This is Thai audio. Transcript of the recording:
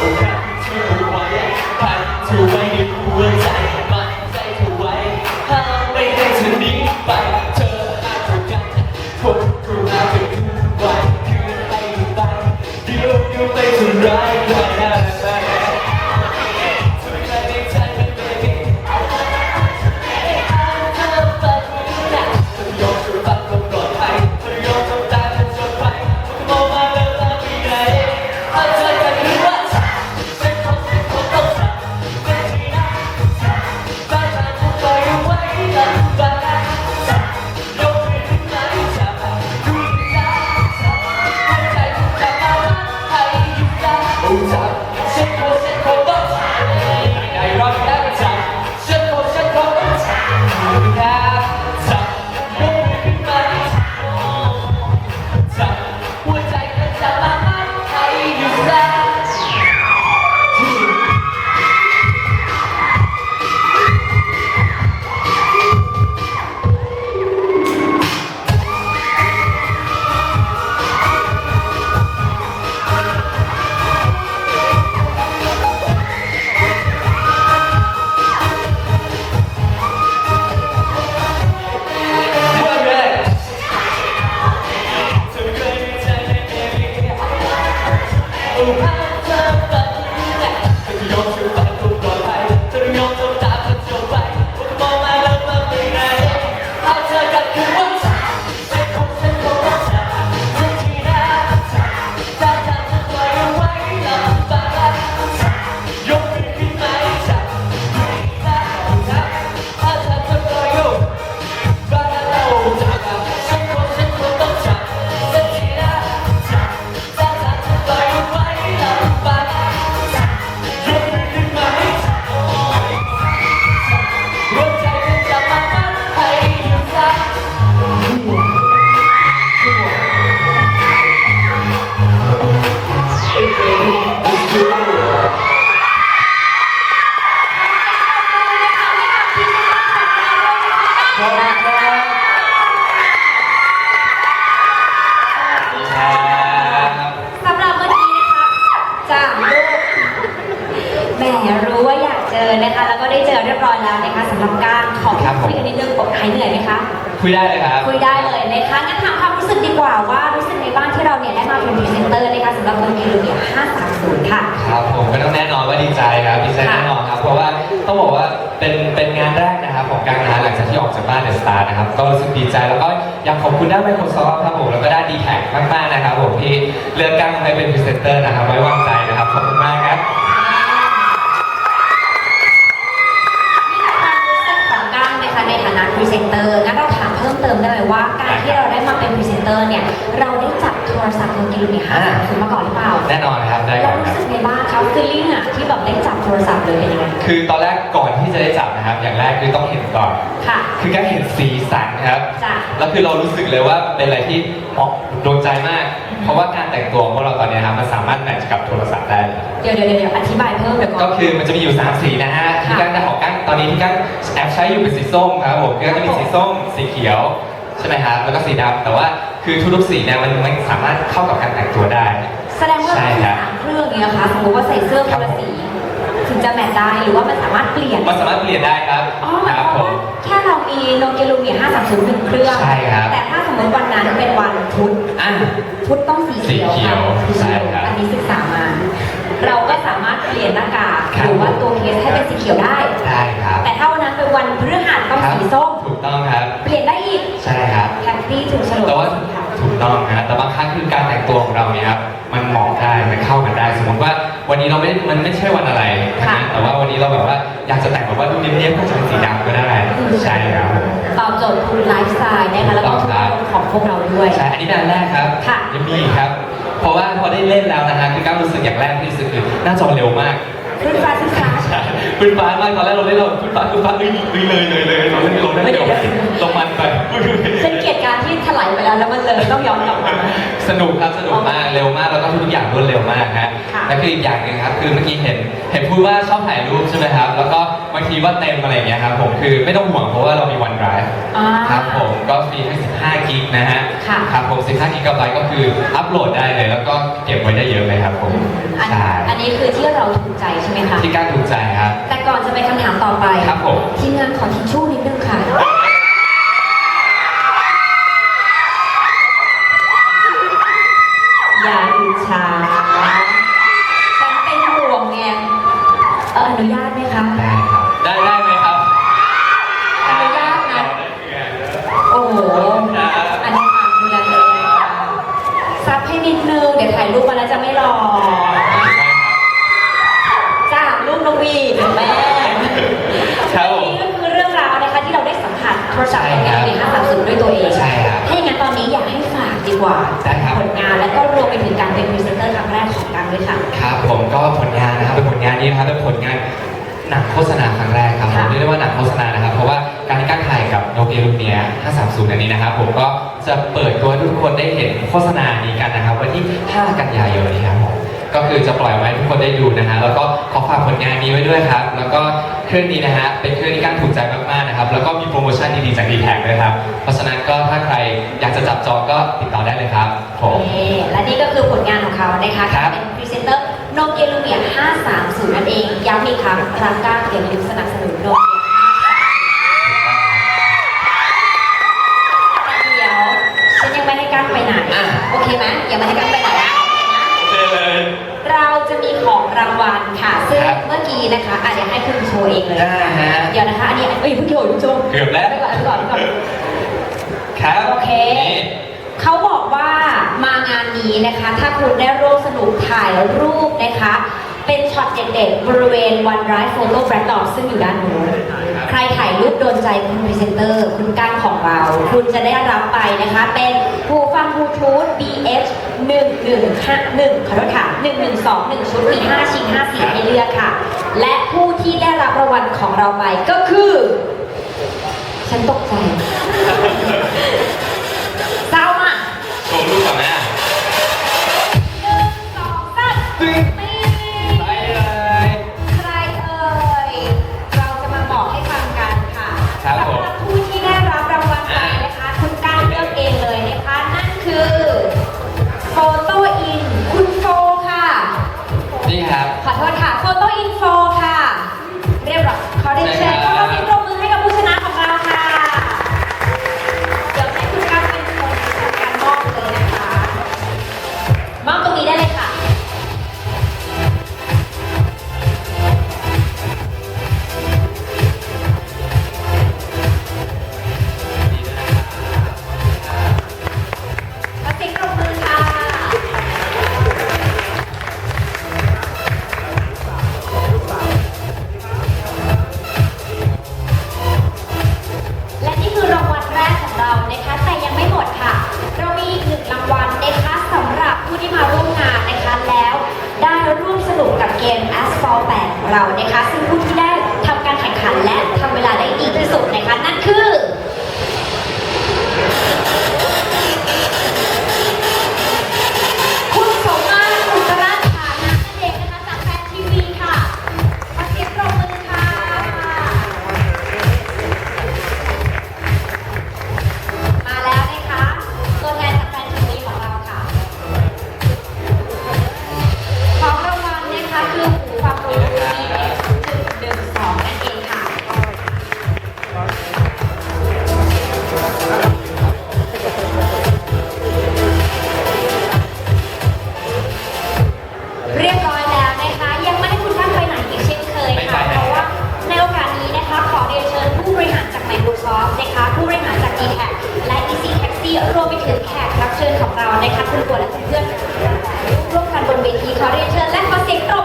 Yeah. หายเหนื่อยไหมคะ คุยได้เลยครับ คุยได้เลยนะคะงั้นถามความรู้สึกดีกว่าว่ารู้สึกในบ้านที่เราเนี่ยได้มาเป็นพรีเซนเตอร์นะคะสำหรับโมกิลูเนี่ย530 ค่ะ ครับผมก็ต้องแน่นอนว่าดีใจครับดีใจแน่นอนครับเพราะว่าต้องบอกว่าเป็นเป็นงานแรกนะครับของการงานหลังจากที่ออกจากบ้านเดอะสตาร์นะครับก็รู้สึกดีใจแล้วก็อยากขอบคุณด้าน Microsoft ครับผมแล้วก็ด้าน d t แทมากๆนะครับผมที่เลือกกั้งให้เป็นพรีเซนเตอร์นะครับไว้วางใจนะครับขอบคุณมากครับ นะครับ อย่างแรกคือต้องเห็นก่อน ค่ะ คือการเห็นสีสันครับ จ้ะ แล้วคือเรารู้สึกเลยว่าเป็นอะไรที่เหมาะโดนใจมาก เพราะว่าการแต่งตัวของพวกเราตอนนี้ครับมันสามารถแมทช์กับโทรศัพท์ได้ เดี๋ยวเดี๋ยวเดี๋ยวอธิบายเพิ่มเดี๋ยวก่ก็อน คือมันจะมีอยู่ 3 สีนะฮะที่ค่ะกั้งแต่ของกั้งตอนนี้ที่กั้งแอบใช้อยู่เป็นสีส้มครับผมคือกั้งจะมีสีส้มสีเขียวใช่ไหมครับแล้วก็สีดำแต่ว่าคือทุกๆสีเนี่ยมันมันสามารถเข้ากับการแต่งตัวได้ แสดงว่าใช่เราครับ สามเครื่องอย่างเงี้ยนะคะสมมติว่าใส่เสื้อคนละสี ถึงจะแมทได้หรือว่ามันสามารถเปลี่ยน มันสามารถเปลี่ยนได้ครับอ๋อหมายคครัวามผว่าม แค่เรามีโนเกียลูเนี่ย530หนึ่งเครื่อง ใช่ครับ แต่ถ้าสมมติวันนั้นเป็นวันพุธ อะ พุธต้องสีเขียวสีเขียวค่ะใช่ครับอันนี้ศึกษามา เราก็สามารถเปลี่ยนหน้ากากครับ หรือว่าตัวเคสให้เป็นสีเขียวได้ ได้ครับ แต่ถ้าวันนั้นเป็นวันพฤหัสต้องครับสีส้มถูก ต้องครับ เปลี่ยนได้อีกใช่ครับ แฮปปี้ถูกฉลแต่ว่าสีขาวถูกต้องนะแต่บางครั้งคือการแต่งตัวของเราเนี่ยครับมันเหมาะได้มันเข้ากันได้ สมมติว่าวันนี้เราไม่มันไม่ใช่วันอะไรค่ะนะแต่ว่าวันนี้เราแบบว่าอยากจะแต่งแบบว่าดูเนียบๆก็จะเป็นสีดำก็ได้ใช่ครับตอบโจทย์คุณไลฟ์สไตล์นะคะแล้วก็ทุกคนของพวกเราด้วย ใช่ อันนี้เป็นอันแรกครับค่ะยังมีอีกครับ เพราะว่าพอได้เล่นแล้วนะฮะคือก้าวรู้สึกอย่างแรกที่รู้สึกคือหน้าจอเร็วมาก ขึ้นฟ้าขึ้นฟ้าใช่ขึ้นฟ้ามากตอนแรกเราเล่นเราขึ้นฟ้าขึ้นฟ้าเอ้ยเอ้ยเลยเลยเลยเราเล่นเราเล่นเร็วลงมันไปฉันเกียดการที่ถลายไปแล้วแล้วมันเลยต้องย้อนกลับมาสนุกครับสนุกมากเร็วมากแล้องทุกอย่างรวดเร็วมากฮะค่ะและคืออีกอย่างหนึ่งครับคือเมื่อกี้เห็น เห็นพูดว่าชอบถ่ายรูปใช่ไหมครับ แล้วก็บางทีว่าเต็มอะไรอย่างเงี้ยครับผมคือไม่ต้องห่วงเพราะว่าเรามีวันไดรฟ์อ่า ครับผมก็ฟรีให้ 15 กิกนะฮะค่ะ ครับผม 15 กิกะไบต์ก็คืออัพโหลดได้เลย แล้วก็เก็บไว้ได้เยอะเลยครับผมอันใช่อันนี้คือที่เราถูกใจใช่ไหมคะ ที่กล้ารถูกใจครับ แต่ก่อนจะไปคำถามต่อไปครับผม ทีมงานขอทิชชู่นิดนึงค่ะ อย่าอิจฉาฉันเป็นห่วงไงเอออนุญาตไหมคะ ได้ครับได้ได้ไหมครับ อนุญาตนะ โอ้โห อันนี้ฝากดูแลตัวเองค่ะซับให้นิดนึง เดี๋ยวถ่ายรูปมาแล้วจะไม่หล่อจ้าลูกนกหวีดแม่ ครับผม นี่ก็คือเรื่องราวนะคะที่เราได้ สัมผัสโทรศัพท์ใช่ในครับปี530ด้วยตัวเองใช่ครับถ้าอย่างนั้นตอนนี้อยากให้ฝากดีกว่าได้ครับ ผลงานและก็รวมไปถึงการเป็นพรีเซนเตอร์ครั้งแรกของกังด้วยค่ะ ครับผมก็ผลงานนะครับเป็นผลงานนี้นะครับเป็นผลงานหนังโฆษณาครั้งแรกครับผมค่ะเรียกได้ว่าหนังโฆษณานะครับ เพราะว่าการที่การถ่ายกับโนเกียลูเนีย530 อันนี้นะครับ ผมก็จะเปิดตัวให้ทุกคนได้เห็นโฆษณานี้กันนะครับ วันที่ 5 กันยายนนี้ครับผม ก็คือจะปล่อยไว้ให้ทุกคนได้ดูนะฮะแล้วก็ขอฝากผลงานนี้ไว้ด้วยครับ แล้วก็เครื่องนี้นะฮะเป็นเครื่องที่การถูกใจมากๆนะครับ แล้วก็มีโปรโมชั่นดีๆจากดีแท็ด้วยครับ เพราะฉะนั้นก็ถ้าใครอยากจะจับจองก็ติดต่อได้เลยครับผมนี่และนี่ก็คือผลงานของเขานะคะครับเป็นพรีเซนเตอร์โนเกียลูเมีย530 นั่นเองย้ำอีกครั้งรังก้าอย่าลืมสนับสนุนโนเกีย530เดี๋ยวฉันยังไม่ให้กั้งไปไหนอะโอเคไหมยังไม่ให้กั้งไปไหน มีของรางวัลค่ะซึ่งครับเมื่อกี้นะคะอาจจะเดี๋ยวให้คุณโชว์เองเลยได้ฮะเดี๋ยวนะคะอันนี้เอ้ยเพิ่งโชว์เพิ่งโชว์เกือบแล้ว ไปก่อนไปก่อนไปก่อนครับโอเค นี่เขาบอกว่ามางานนี้นะคะ ถ้าคุณได้ร่วมสนุกถ่ายรูปนะคะ เป็นช็อตเด็ดๆบริเวณวันไรฟ์โฟโต้แบรนด์ซึ่งอยู่ด้านนู้น ใครถ่ายรูปโดนใจคุณพรีเซนเตอร์คุณก้างของเรา คุณจะได้รับไปนะคะ เป็นหูฟังบลูทูธ BH 1151ขอโทษค่ะ1121ชุดมี5ชิ้น5สีให้เลือกค่ะ และผู้ที่ได้รับรางวัลของเราไปก็คือ ฉันตกใจเศร้ามาก โชว์รูปก่อนไหมอะห เกม a s 4 8ของเรานะคะ ซึ่งผู้ที่ได้ทำการแข่งขันและทำเวลาได้ดีที่สุดนะคะ นั่นคือ รวมไปถึงแขกรับเชิญของเรานะคะคุณบัวและเพื่อนร่วมกันบนเวทีขอเรียนเชิญและขอเสียงตบ